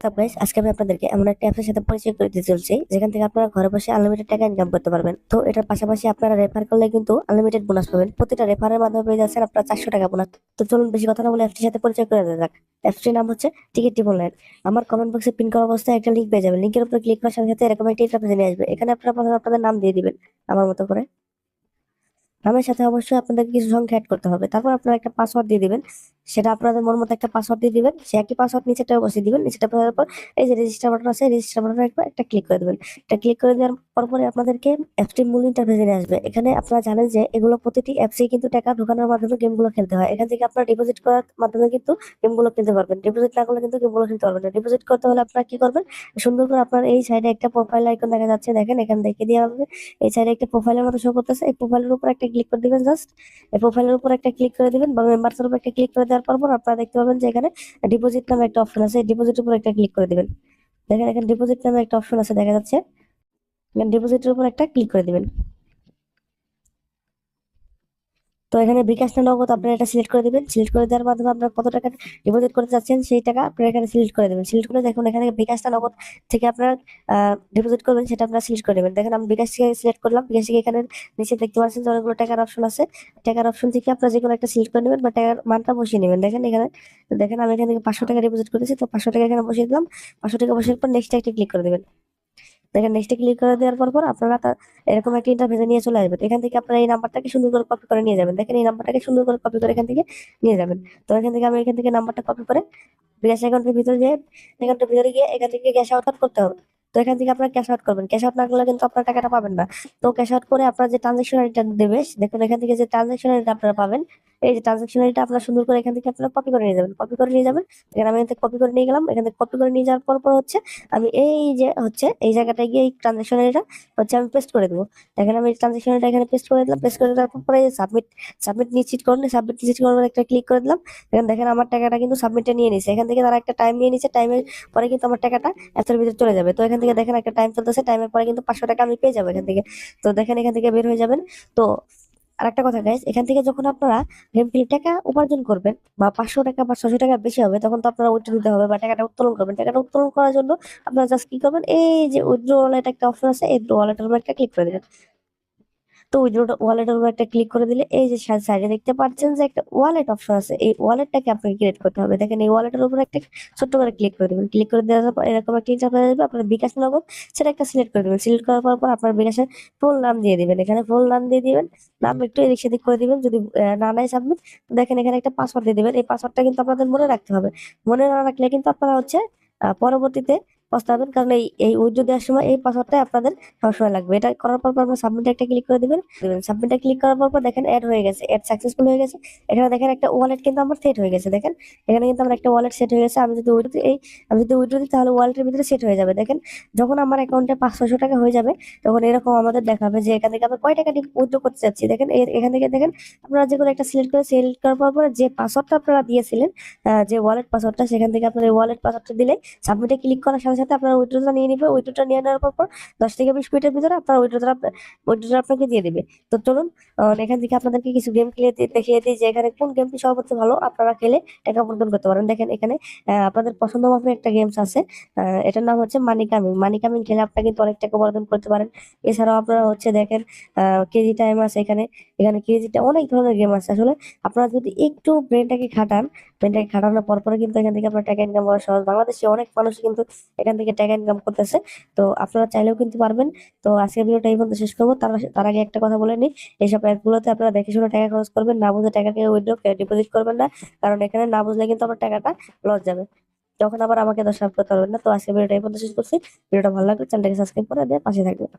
তো আজকে আমি আপনাদেরকে এমন একটা অ্যাপের সাথে পরিচয় করে দিতে চলছি, যেখান থেকে আপনারা ঘরে বসে আনলিমিটেড টাকা ইনকাম করতে পারবেন। তো এটার পাশাপাশি আপনারা রেফার করলে কিন্তু আনলিমিটেড বোনাস পাবেন। প্রতিটা রেফারের মাধ্যমে পেয়ে যাচ্ছেন আপনারা চারশো টাকা বোনাস তো চলুন বেশি কথা না বলে অ্যাপটির সাথে পরিচয় করে দেওয়া যাক। অ্যাপটির নাম হচ্ছে টিকিট অনলাইন আমার কমেন্ট বক্সে পিন করা অবস্থায় একটা লিঙ্ক পেয়ে যাবেন। লিঙ্কের উপর ক্লিক করার সাথে সাথে এরকম একটা নিয়ে আসবে। এখানে আপনারা প্রথমে আপনাদের নাম দিয়ে দিবেন, আমার মতো করে। নামের সাথে অবশ্যই আপনাদের কিছু সংখ্যা অ্যাড করতে হবে। তারপর আপনারা একটা পাসওয়ার্ড দিয়ে দিবেন। সেটা আপনাদের মন মতো একটা পাসওয়ার্ড দিয়ে দিবেন। সে একই পাসওয়ার্ড নিচেটা বসিয়ে দিবেন। নিচেটা দেওয়ার পর এই যে রেজিস্টার বাটন আছে রেজিস্টার বাটনে একবার একটা ক্লিক করে দেবেন। এটা ক্লিক করে দেওয়ার পর পরে আপনাদেরকে অ্যাপটির মূল ইন্টারফেসে নিয়ে আসবে। এখানে আপনারা জানেন যে এগুলো প্রতিটি অ্যাপসে কিন্তু টাকা ঢোকানোর মাধ্যমে গেমগুলো খেলতে হয়। এখান থেকে আপনারা ডিপোজিট করার মাধ্যমে কিন্তু গেমগুলো খেলতে পারবেন। ডিপোজিট না করলে কিন্তু গেমগুলো খেলতে পারবেন না। ডিপোজিট করতে হলে আপনারা কি করবেন? সুন্দর করে আপনার এই সাইডে একটা প্রোফাইল আইকন দেখা যাচ্ছে। দেখেন এখান থেকে দেওয়া হবে এই সাইডে একটা প্রোফাইলের মতো শো করতেছে। এই প্রোফাইলের উপর একটা ক্লিক করে দিবেন জাস্ট প্রোফাইলের উপর একটা ক্লিক করে দিবেন বা মেম্বারসের উপর একটা ক্লিক করে দেওয়ার পর পর আপনারা দেখতে পাবেন যে এখানে ডিপোজিট নামে একটা অপশন আছে ডিপোজিটের উপর একটা ক্লিক করে দিবেন। দেখেন এখানে ডিপোজিট নামে একটা অপশন আছে, দেখা যাচ্ছে। ডিপোজিটের উপর একটা ক্লিক করে দিবেন। তো এখানে বিকাশ না নগদ আপনারা এটা সিলেক্ট করে দিবেন। সিলেক্ট করে দেওয়ার মাধ্যমে আপনার কত টাকা ডিপোজিট করতে চাচ্ছেন সেই টাকা আপনারা এখানে সিলেক্ট করে দেবেন। সিলেক্ট করে দেখুন এখানে বিকাশ না নগদ থেকে আপনারা ডিপোজিট করবেন সেটা আপনারা সিলেক্ট করে দেবেন দেখেন আমি বিকাশ থেকে সিলেক্ট করলাম। বিকাশ থেকে এখানে নিচে দেখতে পাচ্ছেন যে অনেকগুলো টাকার অপশন আছে। টাকার অপশন থেকে আপনারা যে কোনো একটা সিলেক্ট করে নেবেন বা টাকার মানটা বসিয়ে নেবেন। দেখেন এখানে, দেখেন আমি এখান থেকে পাঁচশো টাকা ডিপোজিট করেছি। তো পাঁচশো টাকা এখানে বসিয়ে দিলাম। পাঁচশো টাকা বসার পর নেক্সট একটা ক্লিক করে দেবেন। দেখেন নেক্সটে ক্লিক করে দেওয়ার পর পর আপনারা এরকম একটা ইন্টারফেসে নিয়ে চলে আসবেন। এখান থেকে আপনারা এই নাম্বারটাকে সুন্দর করে কপি করে নিয়ে যাবেন। দেখেন এই নাম্বারটাকে সুন্দর করে কপি করে এখান থেকে নিয়ে যাবেন। তো এখান থেকে আমি এখান থেকে নাম্বারটা কপি করে বিকাশ অ্যাকাউন্টের ভিতরে যে অ্যাকাউন্টের ভিতরে গিয়ে এখান থেকে ক্যাশ আউট করতে হবে। তো এখান থেকে আপনারা ক্যাশ আউট করবেন। ক্যাশ আউট না করলে কিন্তু আপনার টাকাটা পাবেন না। তো ক্যাশ আউট করে আপনার যে ট্রানজাকশন আইডিটা দেবে, দেখুন এখান থেকে যে ট্রানজাকশন আইডিটা আপনারা পাবেন এই যে ট্রানজাকশন আইডিটা আপনারা সুন্দর করে এখান থেকে আপনারা কপি করে নিয়ে যাবেন কপি করে নিয়ে যাবেন। এখানে আমি এখান কপি করে নিয়ে গেলাম, এখান থেকে কপি করে নিয়ে যাওয়ার পর পর হচ্ছে আমি এই যে হচ্ছে এই জায়গাটায় গিয়ে এই ট্রানজাকশন আইডিটা হচ্ছে আমি পেস্ট করে দেবো। দেখেন আমি ট্রানজাকশন আইডিটা এখানে পেস্ট করে দিলাম পেস্ট করে দেওয়ার পর সাবমিট সাবমিট নিশ্চিত করুন সাবমিট নিশ্চিত করুন একটা ক্লিক করে দিলাম। দেখেন দেখেন আমার টাকাটা কিন্তু সাবমিটে নিয়ে নিছে। এখান থেকে তারা একটা টাইম নিয়ে নিচ্ছে টাইমের পরে কিন্তু আমার টাকাটা অ্যাপের ভিতরে চলে যাবে। তো এখান থেকে দেখেন একটা টাইম চলতেছে টাইমের পরে কিন্তু পাঁচশো টাকা আমি পেয়ে যাব এখান থেকে। তো দেখেন এখান থেকে বের হয়ে যাবেন। তো আরেকটা কথা গাইজ এখান থেকে যখন আপনারা গেম খেলে টাকা উপার্জন করবেন, বা পাঁচশো টাকা বা ছশো টাকা বেশি হবে, তখন তো আপনারা উইথড্র দিতে হবে বা টাকাটা উত্তোলন করবেন। টাকাটা উত্তোলন করার জন্য আপনারা জাস্ট কি করবেন? এই যে উইথড্র ওয়ালেট একটা অপশন আছে, এই ওয়ালেটের উপর একটা ক্লিক করে দেবেন। তো উইথড্র ওয়ালেটের উপর একটা ক্লিক করে দিলে এই যে সাইডে দেখতে পাচ্ছেন যে একটা ওয়ালেট অপশন আছে। এই ওয়ালেটটাকে আপনাকে ক্রিয়েট করতে হবে। দেখেন এই ওয়ালেটের উপর একটা ছোট্ট করে ক্লিক করে দেবেন। ক্লিক করে দেওয়ার পর এরকম একটা ইন্টারফেস আসবে আপনার বিকাশ নগদ সেটা একটা সিলেক্ট করে দেবেন। সিলেক্ট করার পর আপনার বিকাশের ফুল নাম দিয়ে দিবেন। এখানে ফুল নাম দিয়ে দিবেন। নাম একটু এদিক সেদিক করে দিবেন। যদি না নাই সাবমিট দেখেন এখানে একটা পাসওয়ার্ড দিয়ে দিবেন। এই পাসওয়ার্ডটা কিন্তু আপনাদের মনে রাখতে হবে। মনে না রাখলে কিন্তু আপনারা হচ্ছে পরবর্তীতে পস্তাবেন কারণ এই এই দেওয়ার সময় এই পাসওয়ার্ডটা আপনাদের সবসময় লাগবে। এটা করার পর আপনার সাবমিট একটা ক্লিক করে দিবেন। দিবেন। সাবমিটে ক্লিক করার পর দেখেন অ্যাড হয়ে গেছে। অ্যাড সাকসেসফুল হয়ে গেছে। এখানে দেখেন একটা ওয়ালেট কিন্তু আমার সেট হয়ে গেছে। দেখেন? এখানে কিন্তু আমার একটা ওয়ালেট সেট হয়ে গেছে। আমি যদি উইথড্র এই, আমি যদি উইথড্র দিই তাহলে ওয়ালেটের ভিতরে সেট হয়ে যাবে। দেখেন? যখন আমার অ্যাকাউন্টে পাঁচশো টাকা হয়ে যাবে, তখন এরকম আমাদের দেখাবে যে এখান থেকে আমরা কয় টাকা উইথড্র করতে চাচ্ছি দেখেন? এখান থেকে দেখেন? আপনারা যে কোনো একটা সিলেক্ট করে সিলেক্ট করার পর পরে যে পাসওয়ার্ডটা আপনারা দিয়েছিলেন যে ওয়ালেট পাসওয়ার্ডটা সেখান থেকে আপনার ওয়ালেট পাসওয়ার্ডটা দিলে সাবমিটে ক্লিক করার সাথে সাথে আপনার উইথড্রটা নিয়ে নিবে। উইথড্রটা নিয়ে নেওয়ার পর দশ থেকে বিশ মিনিটের ভিতরে আপনার উইথড্রটা উইথড্রটা আপনাকে দিয়ে দেবে। তো চলুন এখান থেকে আপনাদেরকে কিছু গেম খেলে দেখিয়ে দিই যে এখানে কোন গেমটি সর্বোচ্চ ভালো আপনারা খেলে টাকা উপার্জন করতে পারেন। দেখেন এখানে আপনাদের পছন্দ মতো একটা গেমস আছে। এটার নাম হচ্ছে মানি কামিং মানি কামিং খেলে আপনারা কিন্তু অনেক টাকা উপার্জন করতে পারেন। এছাড়াও আপনারা হচ্ছে দেখেন কেজি টাইম আছে এখানে। এখানে কেজিটা অনেক ধরনের গেম আছে। আসলে আপনারা যদি একটু ব্রেনটাকে খাটান ব্রেনটাকে খাটানোর পর পরে কিন্তু এখান থেকে আপনার টাকা ইনকাম করা সহজ। বাংলাদেশে অনেক মানুষ কিন্তু এখান থেকে টাকা ইনকাম করতেছে। তো আপনারা চাইলেও কিন্তু পারবেন। তো আজকের ভিডিওটা এই পর্যন্ত শেষ করব। তার আগে একটা কথা বলে নিই। এইসব অ্যাপগুলোতে আপনারা দেখে শুনে টাকা খরচ করবেন। না বুঝে টাকাকে উইড্রো ডিপোজিট করবেন না। কারণ এখানে না বুঝলে কিন্তু আপনার টাকাটা লস যাবে। তখন আবার আমাকে দশ করতে পারবেন না। তো আজকের ভিডিওটা এই পর্যন্ত শেষ করছি। ভিডিওটা ভালো লাগলে চ্যানেলটাকে সাবস্ক্রাইব করে দিয়ে পাশে থাকবেন।